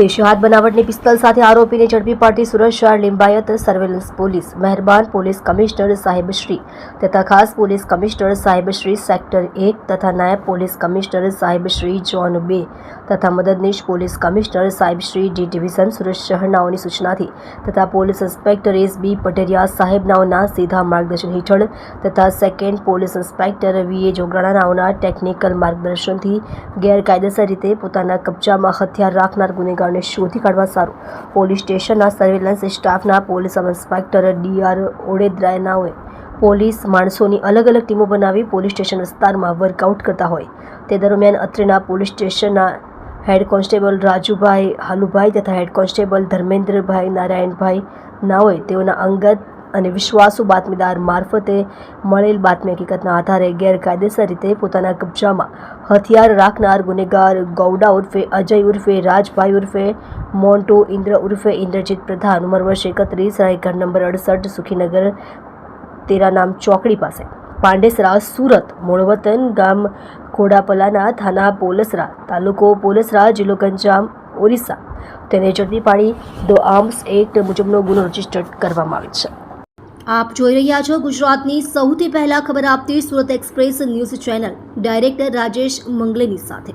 દેશી બનાવટની પિસ્તલ સાથે આરોપીને ઝડપી પાડતી શહેર લિંબાયત સર્વેલન્સ પોલીસ મહેરબાન પોલીસ કમિશનર સાહેબશ્રી તથા ખાસ પોલીસ કમિશનર સાહેબશ્રી સેક્ટર એક તથા નાયબ પોલીસ કમિશનર સાહેબશ્રી જોન બે તથા મદદનીશ પોલીસ કમિશનર સાહેબ શ્રી ડી ડિવિઝન સુરત શહેરનાઓની સૂચનાથી તથા police inspector S B Pateriya સાહેબનાઓના સીધા માર્ગદર્શન હેઠળ તથા second police inspector V A જોગરાણાનાઓના technical માર્ગદર્શનથી ગેરકાયદેસર રીતે પોતાના કબજામાં હથિયાર રાખનાર ગુનેગારને શોધી કાઢવા સારું. પોલીસ સ્ટેશનના સર્વેલન્સ સ્ટાફના પોલીસ ઇન્સ્પેક્ટર ડી આર ઓડેદ્રાયનાઓએ પોલીસ માણસોની અલગ અલગ ટીમો બનાવી પોલીસ સ્ટેશન વિસ્તારમાં વર્કઆઉટ કરતા હોય. તે દરમિયાન અત્રેના પોલીસ સ્ટેશનના હેડ કોન્સ્ટેબલ રાજુભાઈ હાલુભાઈ તથા હેડ કોન્સ્ટેબલ ધર્મેન્દ્રભાઈ નારાયણભાઈ નાઓએ તેઓના અંગત અને વિશ્વાસુ બાતમીદાર મારફતે મળેલ બાતમી હકીકતના આધારે ગેરકાયદેસર રીતે પોતાના કબજામાં હથિયાર રાખનાર ગુનેગાર ગૌડા ઉર્ફે અજય ઉર્ફે, રાજભાઈ ઉર્ફે, મોન્ટો ઇન્દ્ર ઉર્ફે, ઇન્દ્રજીત પ્રધાન ઉંમર વર્ષ એકત્રીસ ઘર નંબર અડસઠ, સુખીનગર, તેરા નામ ચોકડી પાસે. પાંડેસરા સુરત, મૂળવતન ગામ ખોડાપલાના થાના પોલસરા તાલુકો પોલસરા જિલ્લો ગંજામ, ઓરિસ્સા. તેને ઝડપી પાડી ધ આર્મ્સ એક્ટ મુજબનો ગુનો રજિસ્ટર કરવામાં આવે છે. આપ જોઈ રહ્યા છો ગુજરાતની સૌથી પહેલા ખબર આપતી Surat express news channel. Director Rajesh મંગલેની સાથે.